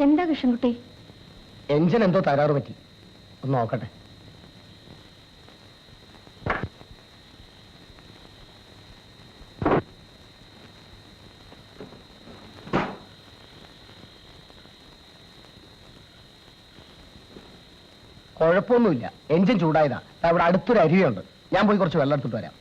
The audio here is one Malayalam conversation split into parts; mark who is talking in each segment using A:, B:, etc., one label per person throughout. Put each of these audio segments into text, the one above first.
A: എന്താ കൃഷ്ണൻകുട്ടി?
B: എഞ്ചിൻ എന്തോ തകരാറ് പറ്റി. ഒന്ന് നോക്കട്ടെ. കുഴപ്പമൊന്നുമില്ല. എഞ്ചിൻ ചൂടായതാ. അവിടെ അടുത്തൊരു അരുവിയുണ്ട്. ഞാൻ പോയി കുറച്ച് വെള്ളം എടുത്തിട്ട് വരാം.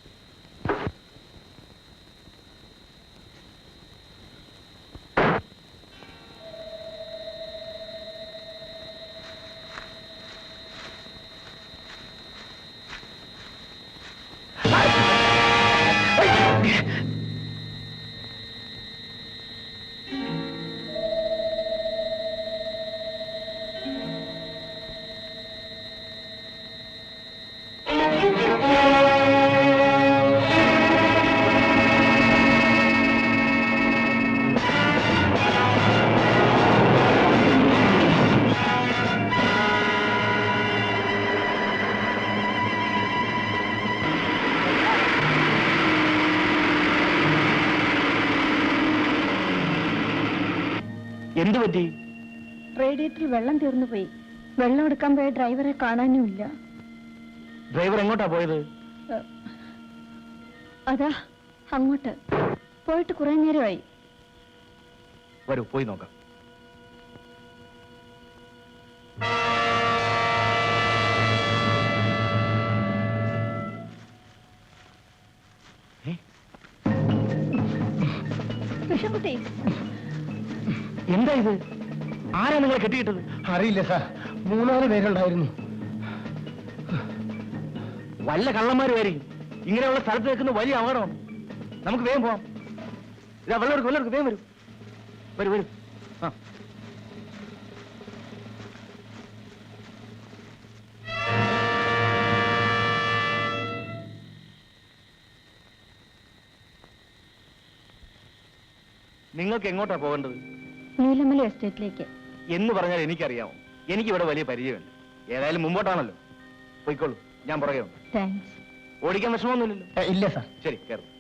C: എന്തു പറ്റി?
A: റേഡിയേറ്ററിൽ വെള്ളം തീർന്നു പോയി. വെള്ളം എടുക്കാൻ പോയ ഡ്രൈവറെ കാണാനുമില്ല.
C: ഡ്രൈവർ എങ്ങോട്ടാ പോയത്?
A: അതാ അങ്ങോട്ട്. പോയിട്ട് കുറെ നേരമായി.
C: വരൂ പോയി നോക്കാം.
A: കൃഷ്ണൻകുട്ടി
C: എന്താ ഇത്? ആരാ നിങ്ങളെ കെട്ടിയിട്ടത്?
B: അറിയില്ല സാർ. മൂന്നാൽ പേരുണ്ടായിരുന്നു.
C: വല്ല കള്ളന്മാരുമായിരിക്കും. ഇങ്ങനെയുള്ള സ്ഥലത്ത് നിൽക്കുന്ന വലിയ അപകടമാണ്. നമുക്ക് വേഗം പോവാം. ഇതാ വെള്ളം എടുക്കും വെള്ളം എടുക്കും വേഗം വരും. വരും വരും. ആ. നിങ്ങൾക്ക് എങ്ങോട്ടാ പോകേണ്ടത്?
A: നീലമല എസ്റ്റേറ്റിലേക്ക്.
C: എന്ന് പറഞ്ഞാൽ എനിക്കറിയാമോ എനിക്കിവിടെ വലിയ പരിചയമുണ്ട്. ഏതായാലും മുമ്പോട്ടാണല്ലോ. പോയിക്കോളൂ. ഞാൻ പുറകെ ഉണ്ട്
A: താങ്ക്സ്
C: ഓടിക്കാൻ വിഷമമൊന്നുമില്ലല്ലോ.
B: ഇല്ല സാർ.
C: ശരി കയറും.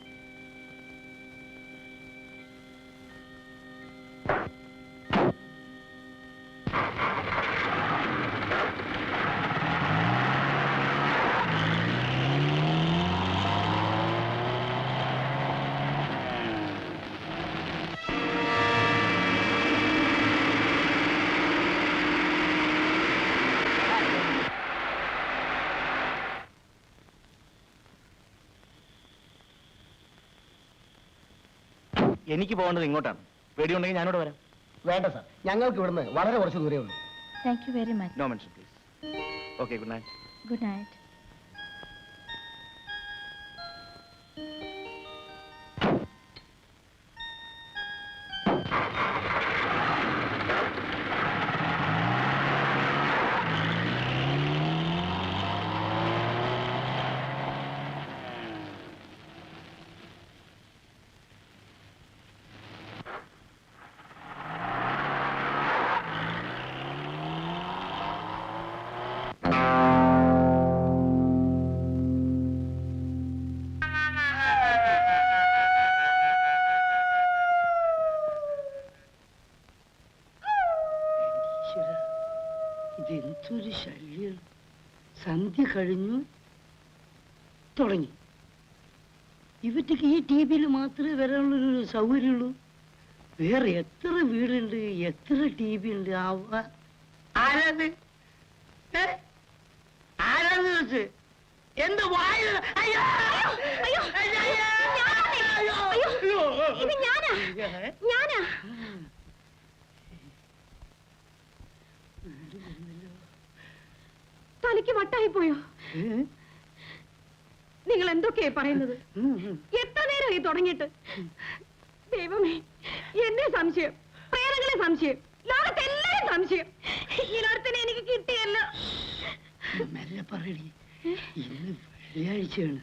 C: എനിക്ക് പോകേണ്ടത് ഇങ്ങോട്ടാണ്. പേടിയുണ്ടെങ്കിൽ ഞാനോട് വരാം.
B: വേണ്ട സാർ. ഞങ്ങൾക്ക് ഇവിടുന്ന് വളരെ കുറച്ച് ദൂരേ ഉള്ളൂ.
A: Thank you very much
C: no mention please okay good night
A: good night
D: ഇതെന്തൊരു ശല്യം. സന്ധ്യ കഴിഞ്ഞു. തുടങ്ങി. ഇവറ്റക്ക് ഈ ടി വിയിൽ മാത്രമേ വരാനുള്ളൊരു സൗകര്യമുള്ളൂ. വേറെ എത്ര വീടുണ്ട് എത്ര ടി വി ഉണ്ട് അവ ആരാത്? വെച്ച് എന്ത് വായ
A: ഞാനാ. ഞാനാ. തലയ്ക്ക് വട്ടായി പോയോ നിങ്ങൾ എന്തൊക്കെയാ പറയുന്നത്? എത്ര നേരം നേരമായി തുടങ്ങിയിട്ട്? ദൈവമേ എന്നെ സംശയം. പ്രേതങ്ങളെ സംശയം. ലോകത്തെല്ലാം സംശയം. ഇനോടത്തിന് എനിക്ക് കിട്ടിയല്ലോ.
D: മെല്ലെ പറയടി. ഇന്ന് വെള്ളിയാഴ്ചയാണ്.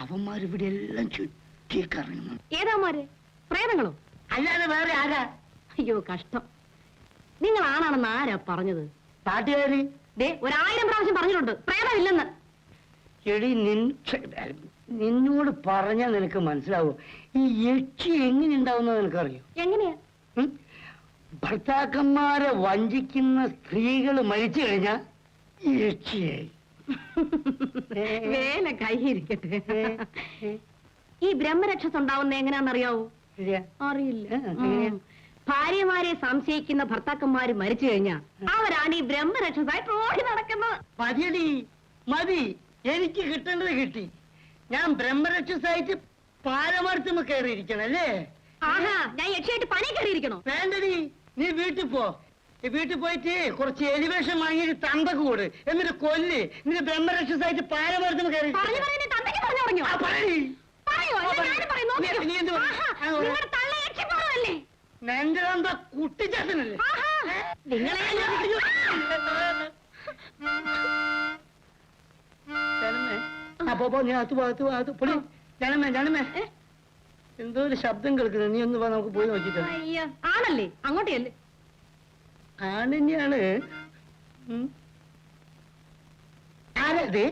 D: അവന്മാരിവിടെ എല്ലാം ചുറ്റി കറങ്ങുന്നു
A: ഏതാമാര് പ്രേതങ്ങളോ?
D: അല്ലാതെ വേറെ ആരാ?
A: അയ്യോ കഷ്ടം. നിങ്ങൾ ആണാണെന്ന് ആരാ പറഞ്ഞത്?
D: പാട്ടുകാര്
A: ദേ ഒരായിരം പ്രാവശ്യം പറഞ്ഞിട്ടുണ്ട്. പ്രേതമില്ലെന്ന്.
D: എടി നിൻ നിന്നോട് പറഞ്ഞാൽ നിനക്ക് മനസ്സിലാവും? ഈ യക്ഷി എങ്ങനെ ഉണ്ടാവുന്നത് നിനക്കറിയോ?
A: എങ്ങനെയാ?
D: ഭർത്താക്കന്മാരെ വഞ്ചിക്കുന്ന സ്ത്രീകൾ മരിച്ചു കഴിഞ്ഞാൽ യക്ഷിയായി.
A: വേല കൈയിരിക്കട്ടെ. ഈ ബ്രഹ്മരക്ഷസ് ഉണ്ടാവുന്ന എങ്ങനെയാണെന്നറിയാവോ?
D: അറിയാവൂ
A: അറിയില്ല. ഭാര്യമാരെ സംശയിക്കുന്ന ഭർത്താക്കന്മാര് മരിച്ചു കഴിഞ്ഞാ അവരാണ് ഈ ബ്രഹ്മരക്ഷസായിട്ട് ഓടി നടക്കുന്നത്.
D: മതിയടി മതി. എനിക്ക് കിട്ടേണ്ടത് കിട്ടി. ഞാൻ ബ്രഹ്മരക്ഷസായിട്ട് പാരമർത്തുമ്പോ കയറിയിരിക്കണം അല്ലേ?
A: ആഹാ ഞാൻ യക്ഷയായിട്ട് പണി കയറിയിരിക്കണോ?
D: വേണ്ടടി നീ വീട്ടിൽ പോ. നീ വീട്ടിൽ പോയിട്ട് കുറച്ച് എലിവേഷൻ വാങ്ങിയിട്ട് തന്തക്ക് കൂട്. എന്നിട്ട് കൊല്ല്. എന്നിട്ട് ബ്രഹ്മരക്ഷസായിട്ട് പാരമർത്തുമ്പോ കയറി
A: പറഞ്ഞു പറഞ്ഞു തന്തയ്ക്ക് പറഞ്ഞു പറഞ്ഞു
D: ആ, പറയടി. പറഞ്ഞു.
A: ഞാനും പറയും നോക്കിക്കോ.
D: പറയും?
A: ആഹാ. നിങ്ങളുടെ നിങ്ങളെ
D: ജനമേ അപ്പൊ നീ ജനമേ ജനമേ എന്തോ ഒരു ശബ്ദം കേൾക്കുന്നു. നീ ഒന്ന് നമുക്ക് പോയി നോക്കിട്ട്
A: ആണല്ലേ? അങ്ങോട്ടേ
D: ആണെന്നെയാണ് ആരത്?